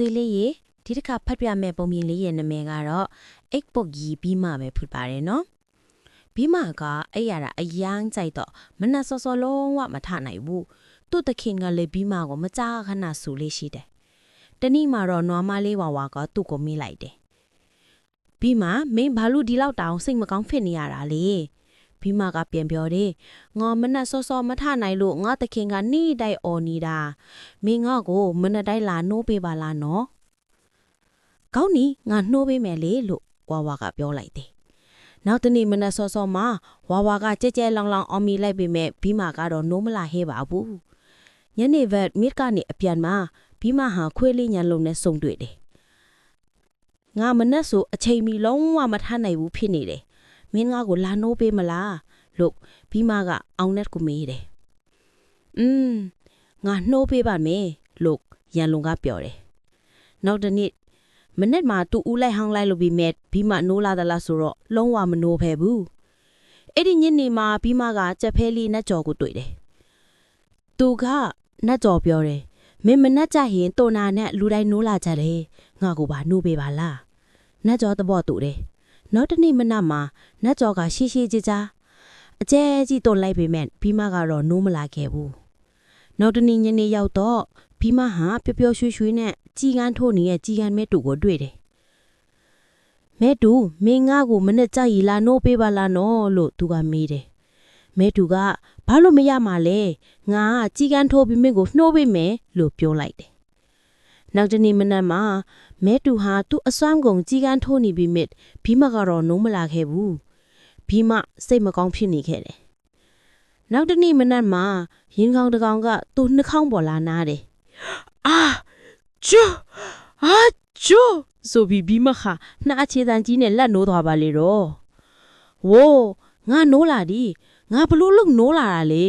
ဒီလေးရေဒီတစ်ခါဖတ်ပြမဲ့ပုံပြင်လေးရဲ့နာမည်ကတော့အိတ်ပုတ်ကြီးပြီးမှပဲဖြစ်ပါတယ်နော်ပြီးမှကအဲ့ရတာအယမ်းကြိုက်တော့မနှက်စောစောလုံးဝမထနိုင်ဘူးသူ့တခင်ကလည်းပြီးမှကိုမကြာခဏဆူလေးရှိတယ်တနေ့မှတော့နွားမလေးဝါဝါကသူ့ကိုမေးလိုက်တယ်ပြီးမှမင်းဘာလို့ဒီလောက်တောင်စိတ်မကောင်းဖြစ်နေရတာလဲ ပြီးမှကပြန်ပြောတယ်ငါမနှက်စောစောမထနိုင်လို့ငါတခင်ကနေ့တိုင်းអော်နေတာမင်းငါ့ကိုမနေ့တိုင်းလာနှိုးပေးပါလားနော်။ကောင်းနီငါနှိုးပေးမယ်လေလို့ဝါဝါကပြောလိုက်တယ်။နောက်တနေ့မနေ့စောစောမှာဝါဝါကကြဲကြဲလောင်လောင်အောင်မီလိုက်ပေမဲ့ဘီမာကတော့နိုးမလာဟဲပါဘူး။ညနေဘက်မြစ်ကနေအပြန်မှာဘီမာဟာခွေးလေးညံလုံးနဲ့စုံတွေ့တယ်။ငါမနေ့ဆိုအချိန်မီလုံးဝမထနိုင်ဘူးဖြစ်နေတယ်။ မင်းငါကိုလာနှိုးပေးမလားလို့ဘီမာကအောင်နဲ့ကိုမေးတယ်။อืมငါနှိုးပေးပါမယ်လို့ရန်လုံကပြောတယ်။နောက်တစ်နေ့မနေ့မှသူ့ဦးလိုက်ဟောင်းလိုက်လို့ပြီးမဲ့ဘီမနိုးလာသလားဆိုတော့လုံးဝမနိုးဖဲဘူး။အဲ့ဒီညနေမှာဘီမကကြက်ဖဲလေးနတ်ကြော်ကိုတွေ့တယ်။သူကနတ်ကြော်ပြောတယ်။မင်းမနက်ကြရင်တော်နာနဲ့လူတိုင်းနိုးလာကြတယ်။ငါကိုပါနိုးပေးပါလား။နတ်ကြော်သဘောတူတယ်။ နောက်တစ်နေ့မနက်မှာနတ်ကြော်ကရှေးရှေးကြကြအကျဲကြီးတုံလိုက်ပေမဲ့ဘီမကတော့နိုးမလာခဲ့ဘူး။နောက်တနေ့ညနေရောက်တော့ဘီမဟာပျော်ပျော်ရွှင်ရွှင်နဲ့ကြီးကန်းထိုးနေတဲ့ကြီးကန်းမဲတူကိုတွေ့တယ်။မဲတူမင်းငါ့ကိုမနဲ့ကြရီလာနိုးပေးပါလားနော်လို့သူကမေးတယ်။မဲတူကဘာလို့မရမှာလဲငါကကြီးကန်းထိုးပြီးမင်းကိုနှိုးပေးမယ်လို့ပြောလိုက်တယ်။ နောက်တနေ့မနက်မှာမဲတူဟာသူ့အစွမ်းကုန်ကြီးကန်းထိုးနေပြီးမြစ်ဘီမကတော့နိုးမလာခဲ့ဘူး။ဘီမစိတ်မကောင်းဖြစ်နေခဲ့တယ်။နောက်တနေ့မနက်မှာရင်ကောင်တစ်ကောင်ကသူ့နှာခေါင်းပေါ်လာနားတယ်။အာကျူအာကျူဆိုပြီးပြီးမခါနှာအခြေတန်ကြီးနဲ့လက်နိုးသွားပါလေတော့။ဝိုးငါနိုးလာဒီငါဘလို့လို့နိုးလာတာလေ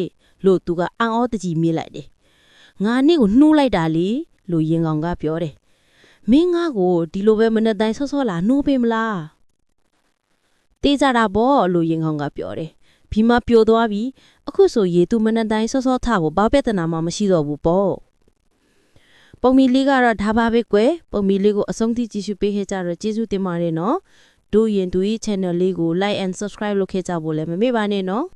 လို့သူကအံ့ဩတကြီးမြေးလိုက်တယ်။ငါနေ့ကိုနှိုးလိုက်တာလေ လို့ရင်ကောင်ကပြောတယ်။မင်းငါကိုဒီလိုပဲမနေ့တိုင်းဆော့ဆော့လာနှိုးပေးမလား။တေးကြတာပေါ့လို့ရင်ကောင်ကပြောတယ်။ဘီမပြိုသွားပြီအခုဆိုရေသူမနက်တိုင်းစောစောထဖို့ဘာပြဿနာမှမရှိတော့ဘူးပေါ့ပုံမီလေးကတော့ဒါပါပဲကွယ်ပုံမီလေးကိုအဆုံးထိကြည့်ရှုပေးခဲ့ကြတော့ကျေးဇူးတင်ပါတယ်နော်တို့ရင်သူရဲ့ channel လေးကို like and subscribe လုပ်ခဲ့ကြဖို့လည်းမမေ့ပါနဲ့နော်